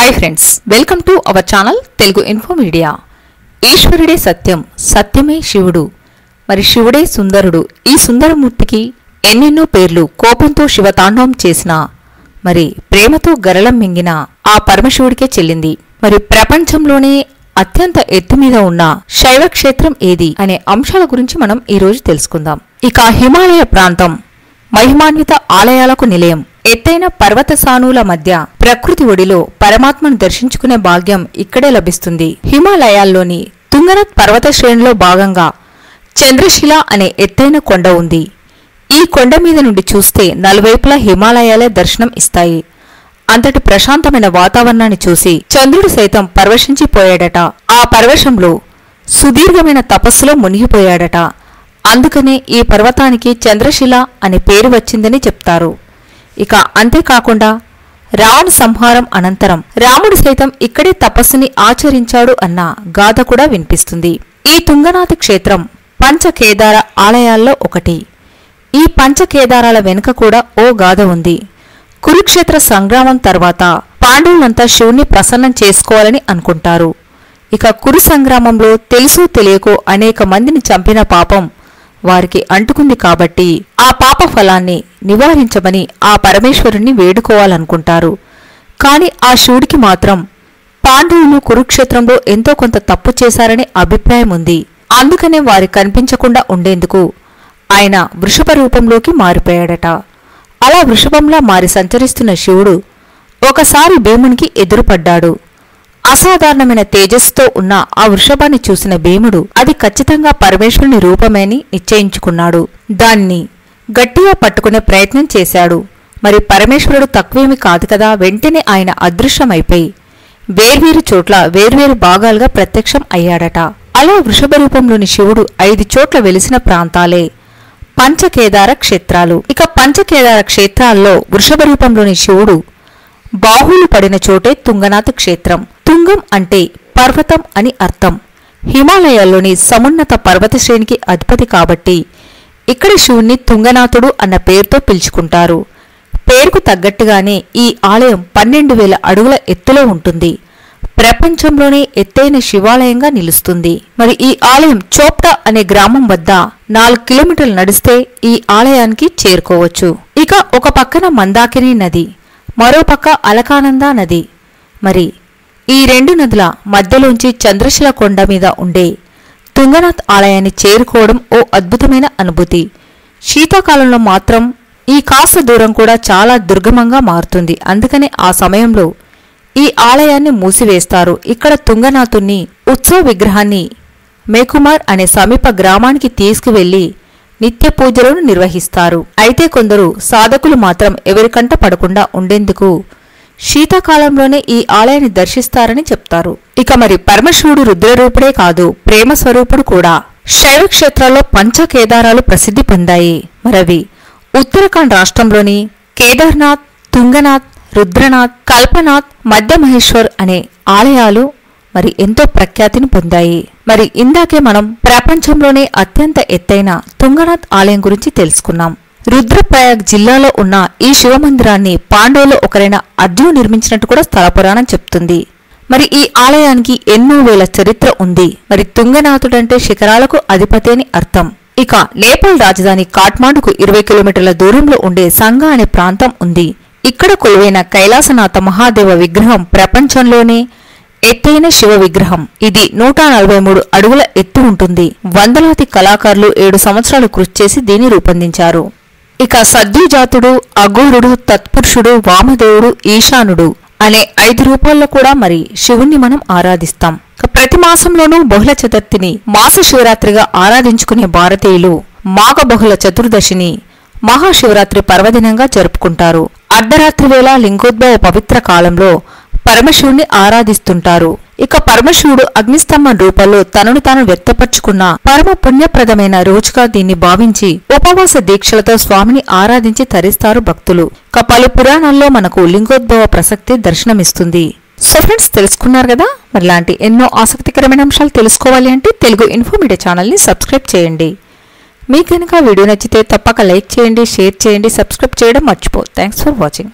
Hi friends welcome to our channel Telugu info media ఈశ్వరుడే సత్యం సత్యమే శివుడు మరి శివుడే సుందరుడు ఈ సుందరమూర్తికి ఎన్నెన్నో పేర్లు కోపంతో శివతాండవం చేసిన మరి ప్రేమతో గరళం మింగిన ఆ పరమశివుడికే చెల్లింది. మరి ప్రపంచంలోనే అత్యంత ఎత్తు మీద ఉన్న శైవ క్షేత్రం ఏది అనే అంశాల గురించి మనం ఈరోజు తెలుసుకుందాం. ఇక హిమాలయ ప్రాంతం మహిమాన్విత ఆలయాలకు నిలయం. ఎత్తైన పర్వత సానువుల మధ్య ప్రకృతి ఒడిలో పరమాత్మను దర్శించుకునే భాగ్యం ఇక్కడే లభిస్తుంది. హిమాలయాల్లోని తుంగనత్ పర్వత శ్రేణిలో భాగంగా చంద్రశిల అనే ఎత్తైన కొండ ఉంది. ఈ కొండ మీద నుండి చూస్తే నలువైపులా హిమాలయాలే దర్శనం ఇస్తాయి. అంతటి ప్రశాంతమైన వాతావరణాన్ని చూసి చంద్రుడు సైతం పరవశించిపోయాడట. ఆ పరవశంలో సుదీర్ఘమైన తపస్సులో మునిగిపోయాడట. అందుకనే ఈ పర్వతానికి చంద్రశిల అనే పేరు వచ్చిందని చెప్తారు. ఇక అంతేకాకుండా రావణ సంహారం అనంతరం రాముడు సైతం ఇక్కడే తపస్సుని ఆచరించాడు అన్న గాథ కూడా వినిపిస్తుంది. ఈ తుంగనాథ క్షేత్రం పంచకేదార ఆలయాల్లో ఒకటి. ఈ పంచకేదారాల వెనుక కూడా ఓ గాథ ఉంది. కురుక్షేత్ర సంగ్రామం తర్వాత పాండవులంతా శివుణ్ణి ప్రసన్నం చేసుకోవాలని అనుకుంటారు. ఇక కురు సంగ్రామంలో తెలుసు తెలియకో అనేక మందిని చంపిన పాపం వారికి అంటుకుంది కాబట్టి ఆ పాప ఫలాన్ని నివారించమని ఆ పరమేశ్వరుణ్ణి వేడుకోవాలనుకుంటారు. కాని ఆ శివుడికి మాత్రం పాండవులు కురుక్షేత్రంలో ఎంతో కొంత తప్పు చేశారనే అభిప్రాయం ఉంది. అందుకనే వారి కనిపించకుండా ఉండేందుకు ఆయన వృషభ రూపంలోకి మారిపోయాడట. అలా వృషభంలా మారి సంచరిస్తున్న శివుడు ఒకసారి భీమునికి ఎదురుపడ్డాడు. అసాధారణమైన తేజస్సుతో ఉన్న ఆ వృషభాన్ని చూసిన భీముడు అది ఖచ్చితంగా పరమేశ్వరుని రూపమేని నిశ్చయించుకున్నాడు. దాన్ని గట్టిగా పట్టుకునే ప్రయత్నం చేశాడు. మరి పరమేశ్వరుడు తక్కువేమి కాదు కదా వెంటనే ఆయన అదృశ్యమైపోయి వేర్వేరు చోట్ల వేర్వేరు భాగాలుగా ప్రత్యక్షం అయ్యాడట. అలా వృషభ రూపంలోని శివుడు ఐదు చోట్ల వెలిసిన ప్రాంతాలే పంచకేదార క్షేత్రాలు. ఇక పంచకేదార క్షేత్రాల్లో వృషభ రూపంలోని శివుడు బాహులు పడిన చోటే తుంగనాథ క్షేత్రం. తుంగం అంటే పర్వతం అని అర్థం. హిమాలయాల్లోని సమున్నత పర్వత శ్రేణికి అధిపతి కాబట్టి ఇక్కడ శివుణ్ణి తుంగనాథుడు అన్న పేరుతో పిలుచుకుంటారు. పేరుకు తగ్గట్టుగానే ఈ ఆలయం పన్నెండు వేల అడుగుల ఎత్తులో ఉంటుంది. ప్రపంచంలోనే ఎత్తైన శివాలయంగా నిలుస్తుంది. మరి ఈ ఆలయం చోప్టా అనే గ్రామం వద్ద నాలుగు కిలోమీటర్లు నడిస్తే ఈ ఆలయానికి చేరుకోవచ్చు. ఇక ఒక పక్కన మందాకిని నది మరో పక్క అలకానంద నది. మరి ఈ రెండు నదుల మధ్యలోంచి చంద్రశిల కొండ మీద ఉండే తుంగనాథ్ ఆలయాన్ని చేరుకోవడం ఓ అద్భుతమైన అనుభూతి. శీతాకాలంలో మాత్రం ఈ కాస్త దూరం కూడా చాలా దుర్గమంగా మారుతుంది. అందుకనే ఆ సమయంలో ఈ ఆలయాన్ని మూసివేస్తారు. ఇక్కడ తుంగనాథుని ఉత్సవ విగ్రహాన్ని మేకుమార్ అనే సమీప గ్రామానికి తీసుకువెళ్ళి నిత్య పూజలను నిర్వహిస్తారు. అయితే కొందరు సాధకులు మాత్రం ఎవరికంట పడకుండా ఉండేందుకు శీతాకాలంలోనే ఈ ఆలయాన్ని దర్శిస్తారని చెప్తారు. ఇక మరి పరమశివుడు రుద్రరూపుడే కాదు ప్రేమ స్వరూపుడు కూడా. శైవ క్షేత్రాల్లో పంచకేదారాలు ప్రసిద్ధి పొందాయి. మరవి ఉత్తరాఖండ్ రాష్ట్రంలోని కేదార్నాథ్ తుంగనాథ్ రుద్రనాథ్ కల్పనాథ్ మధ్య మహేశ్వర్ అనే ఆలయాలు మరి ఎంతో ప్రఖ్యాతిని పొందాయి. మరి ఇందాకే మనం ప్రపంచంలోనే అత్యంత ఎత్తైన తుంగనాథ్ ఆలయం గురించి తెలుసుకున్నాం. రుద్రప్రయాగ్ జిల్లాలో ఉన్న ఈ శివమందిరాన్ని పాండవులు ఒకరైన అర్జును నిర్మించినట్టు కూడా స్థలపురాణం చెప్తుంది. మరి ఈ ఆలయానికి ఎన్నో వేల చరిత్ర ఉంది. మరి తుంగనాథుడంటే శిఖరాలకు అధిపతి అని అర్థం. ఇక నేపాల్ రాజధాని కాఠ్మాండుకు ఇరవై కిలోమీటర్ల దూరంలో ఉండే సంగా అనే ప్రాంతం ఉంది. ఇక్కడ కొలువైన కైలాసనాథ మహాదేవ విగ్రహం ప్రపంచంలోనే ఎత్తైన శివ విగ్రహం. ఇది నూట నలభై మూడు అడుగుల ఎత్తు ఉంటుంది. వందలాది కళాకారులు ఏడు సంవత్సరాలు కృషి చేసి దీన్ని రూపొందించారు. ఇక సద్యుజాతుడు అఘోరుడు తత్పురుషుడు వామదేవుడు ఈశానుడు అనే ఐదు రూపాల్లో కూడా మరి శివుణ్ణి మనం ఆరాధిస్తాం. ప్రతి మాసంలోనూ బహుళ చతుర్థిని మాస శివరాత్రిగా ఆరాధించుకునే భారతీయులు మాఘ బహుళ చతుర్దశిని మహాశివరాత్రి పర్వదినంగా జరుపుకుంటారు. అర్ధరాత్రి వేళ లింగోద్భవ పవిత్ర కాలంలో పరమశివుణ్ణి ఆరాధిస్తుంటారు. ఇక పరమశివుడు అగ్నిస్తంభం రూపంలో తనను తాను వ్యక్తపరుచుకున్న పరమ పుణ్యప్రదమైన రోజుగా దీన్ని భావించి ఉపవాస దీక్షలతో స్వామిని ఆరాధించి తరిస్తారు భక్తులు. ఇక పలు పురాణాల్లో మనకు లింగోద్భవ ప్రసక్తి దర్శనమిస్తుంది. సో ఫ్రెండ్స్ తెలుసుకున్నారు కదా? మరి లాంటి ఎన్నో ఆసక్తికరమైన అంశాలు తెలుసుకోవాలి అంటే తెలుగు ఇన్ఫో మీడియా ఛానల్ని సబ్స్క్రైబ్ చేయండి. మీకు కనుక వీడియో నచ్చితే తప్పక లైక్ చేయండి షేర్ చేయండి సబ్స్క్రైబ్ చేయడం మర్చిపో. Thanks for watching.